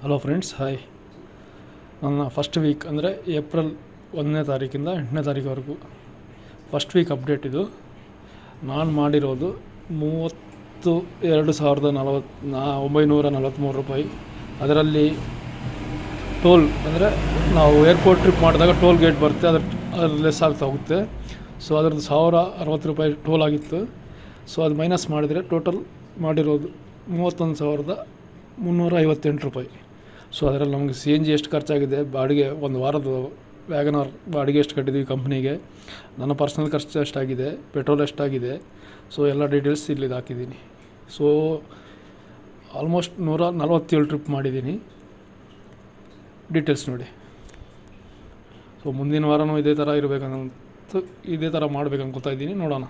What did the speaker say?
Hello friends hi ನನ್ನ first week ಅಂದರೆ April ಒಂದನೇ ತಾರೀಕಿಂದ ಎಂಟನೇ ತಾರೀಕುವರೆಗೂ. ಫಸ್ಟ್ ವೀಕ್ ಅಪ್ಡೇಟ್ ಇದು. ನಾನು ಮಾಡಿರೋದು ಮೂವತ್ತು ಎರಡು ಸಾವಿರದ ನಲವತ್ತು ಒಂಬೈನೂರ ನಲವತ್ತ್ಮೂರು ರೂಪಾಯಿ. ಅದರಲ್ಲಿ ಟೋಲ್ ಅಂದರೆ ನಾವು ಏರ್ಪೋರ್ಟ್ ಟ್ರಿಪ್ ಮಾಡಿದಾಗ ಟೋಲ್ ಗೇಟ್ ಬರುತ್ತೆ, ಅದ್ರ ಅದ್ರ ಲೆಸ್ ಆಗ್ತಾ ಹೋಗುತ್ತೆ. ಸೊ ಅದರದ್ದು ಸಾವಿರ ಅರವತ್ತು ರೂಪಾಯಿ ಟೋಲ್ ಆಗಿತ್ತು. ಸೊ ಅದು ಮೈನಸ್ ಮಾಡಿದರೆ ಟೋಟಲ್ ಮಾಡಿರೋದು ಮೂವತ್ತೊಂದು ಸಾವಿರದ ಮುನ್ನೂರ ಐವತ್ತೆಂಟು ರೂಪಾಯಿ. ಸೊ ಅದರಲ್ಲಿ ನಮಗೆ ಸಿ ಎನ್ ಜಿ ಎಷ್ಟು ಖರ್ಚಾಗಿದೆ? ಬಾಡಿಗೆ ಒಂದು ವಾರದ ವ್ಯಾಗನಾರ್ ಬಾಡಿಗೆ ಎಷ್ಟು ಕಟ್ಟಿದ್ದೀವಿ ಕಂಪ್ನಿಗೆ ನನ್ನ ಪರ್ಸ್ನಲ್ ಖರ್ಚು ಎಷ್ಟಾಗಿದೆ? ಪೆಟ್ರೋಲ್ ಎಷ್ಟಾಗಿದೆ? ಸೊ ಎಲ್ಲ ಡೀಟೇಲ್ಸ್ ಇಲ್ಲಿ ಹಾಕಿದ್ದೀನಿ. ಸೊ ಆಲ್ಮೋಸ್ಟ್ ನೂರ ನಲವತ್ತೇಳು ಟ್ರಿಪ್ ಮಾಡಿದ್ದೀನಿ. ಡೀಟೇಲ್ಸ್ ನೋಡಿ. ಸೊ ಮುಂದಿನ ವಾರನೂ ಇದೇ ಥರ ಇರಬೇಕಂತ, ಇದೇ ಥರ ಮಾಡ್ಬೇಕಂತ ಇದ್ದೀನಿ. ನೋಡೋಣ.